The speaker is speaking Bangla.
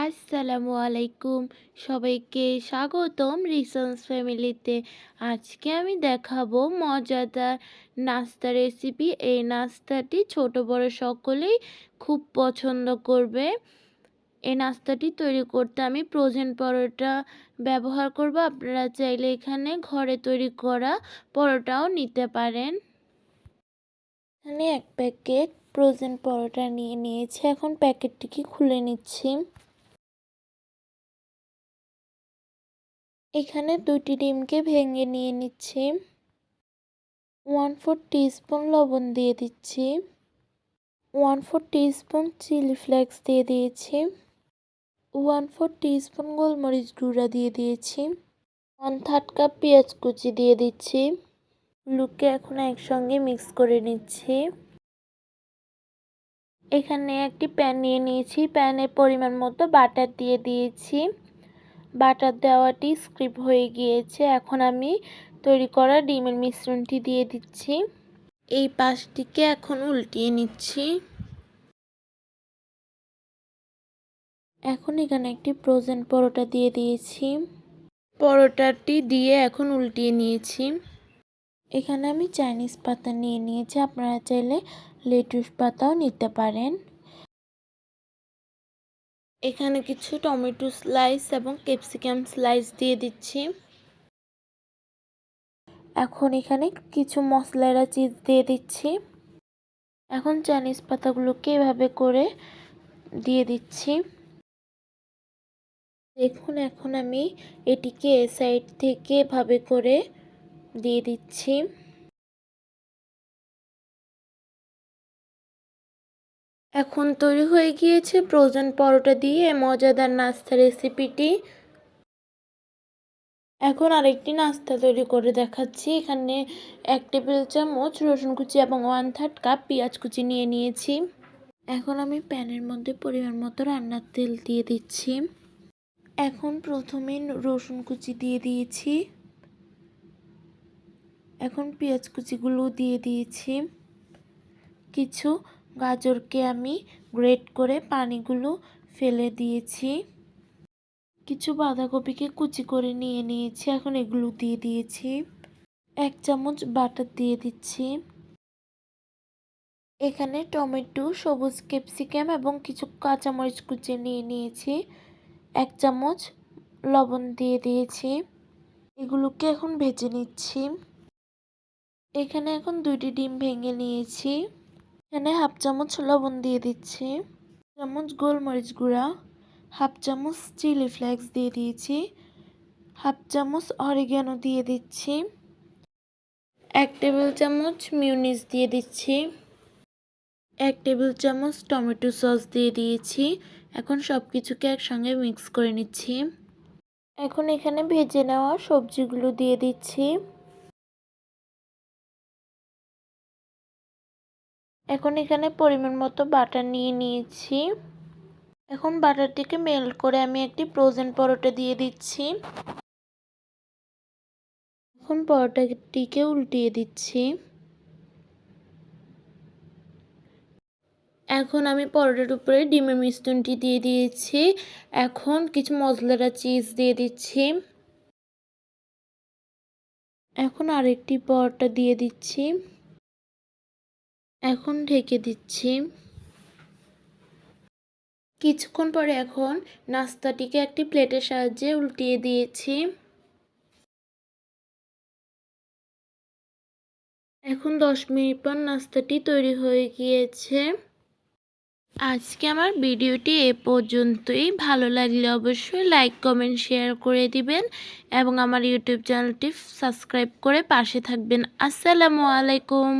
আসসালামু আলাইকুম সবাইকে স্বাগতম রিসন্স ফ্যামিলিতে। আজকে আমি দেখাবো মজাদার নাস্তা রেসিপি। এই নাস্তাটি ছোট বড় সকলেই খুব পছন্দ করবে। এই নাস্তাটি তৈরি করতে আমি প্রোজেন পরোটা ব্যবহার করব। আপনারা চাইলে এখানে ঘরে তৈরি করা পরোটাও নিতে পারেন। এখানে এক প্যাকেট প্রোজেন পরোটা নিয়ে নিয়েছি। এখন প্যাকেটটিকে খুলে নিচ্ছি। এখানে দুটি ডিমকে ভেঙে নিয়ে নিচ্ছি। ওয়ান ফোর টিস্পুন লবণ দিয়ে দিচ্ছি। One four teaspoon chilli flakes দিয়ে দিয়েছি। ওয়ান ফোর টিস্পুন গোলমরিচ গুঁড়া দিয়ে দিয়েছি। ওয়ান থার্ড কাপ পেঁয়াজ কুচি দিয়ে দিচ্ছি। লুককে এখন একসঙ্গে মিক্স করে নিচ্ছি। এখানে একটি প্যান নিয়ে নিয়েছি। প্যানের পরিমাণ মতো বাটার দিয়ে দিয়েছি। বাটার দেওয়াটি স্ক্রিপ হয়ে গিয়েছে। এখন আমি তৈরি করা ডিমের মিশ্রণটি দিয়ে দিচ্ছি। এই পাশটিকে এখন উল্টিয়ে নিচ্ছি। এখন এখানে একটি ফ্রোজেন পরোটা দিয়ে দিয়েছি। পরোটাটি দিয়ে এখন উল্টিয়ে নিয়েছি। এখানে আমি চাইনিজ পাতা নিয়ে নিয়েছি। আপনারা চাইলে লেটুস পাতাও নিতে পারেন। এখানে কিছু টমেটো স্লাইস এবং ক্যাপসিকাম স্লাইস দিয়ে দিচ্ছি। এখন এখানে কিছু মশলারা চিজ দিয়ে দিচ্ছি। এখন চাইনিজ পাতাগুলোকে এভাবে করে দিয়ে দিচ্ছি। দেখুন, এখন আমি এটিকে সাইড থেকে এভাবে করে দিয়ে দিচ্ছি। এখন তৈরি হয়ে গিয়েছে ফ্রোজেন পরোটা দিয়ে মজাদার নাস্তা রেসিপিটি এখন আরেকটি নাস্তা তৈরি করে দেখাচ্ছি। এখানে এক টেবিল চামচ রসুন কুচি এবং ওয়ান থার্ড কাপ পেঁয়াজ কুচি নিয়ে নিয়েছি। এখন আমি প্যানের মধ্যে পরিমাণ মতো রান্নার তেল দিয়ে দিচ্ছি। এখন প্রথমে রসুন কুচি দিয়ে দিয়েছি। এখন পেঁয়াজ কুচিগুলো দিয়ে দিয়েছি। কিছু গাজরকে আমি গ্রেট করে পানিগুলো ফেলে দিয়েছি। কিছু বাঁধাকপিকে কুচি করে নিয়ে নিয়েছি, এখন এগুলো দিয়ে দিয়েছি। এক চামচ বাটার দিয়ে দিচ্ছি। এখানে টমেটো, সবুজ ক্যাপসিকাম এবং কিছু কাঁচামরিচ কুচিয়ে নিয়ে নিয়েছি। এক চামচ লবণ দিয়ে দিয়েছি। এগুলোকে এখন ভেজে নিচ্ছি। এখানে এখন দুইটি ডিম ভেঙে নিয়েছি। এখানে হাফ চামচ লবণ দিয়ে দিচ্ছি। চামচ গোলমরিচ গুঁড়া, হাফ চামচ চিলি ফ্লেক্স দিয়ে দিয়েছি। হাফ চামচ অরিগ্যানো দিয়ে দিচ্ছি। এক টেবিল চামচ মিউনিস দিয়ে দিচ্ছি। এক টেবিল চামচ টমেটো সস দিয়ে দিয়েছি। এখন সব কিছুকে একসঙ্গে মিক্স করে নিচ্ছি। এখন এখানে ভেজে নেওয়া সবজিগুলো দিয়ে দিচ্ছি। এখন এখানে পরিমাণ মতো বাটার নিয়ে নিয়েছি। এখন বাটারটিকে মেল্ট করে আমি একটি ফ্রোজেন পরোটা দিয়ে দিচ্ছি। এখন পরোটাটিকে উল্টিয়ে দিচ্ছি। এখন আমি পরোটার উপরে ডিমের মিশ্রণটি দিয়ে দিয়েছি। এখন কিছু মশলাটা চিজ দিয়ে দিচ্ছি। এখন আরেকটি পরোটা দিয়ে দিচ্ছি। এখন ঢেকে দিচ্ছি। কিছুক্ষণ পরে এখন নাস্তাটিকে একটি প্লেটের সাহায্যে উল্টিয়ে দিয়েছি। এখন দশ মিনিট পর নাস্তাটি তৈরি হয়ে গিয়েছে। আজকে আমার ভিডিওটি এ পর্যন্তই। ভালো লাগলে অবশ্যই লাইক, কমেন্ট, শেয়ার করে দিবেন এবং আমার ইউটিউব চ্যানেলটি সাবস্ক্রাইব করে পাশে থাকবেন। আসসালামু আলাইকুম।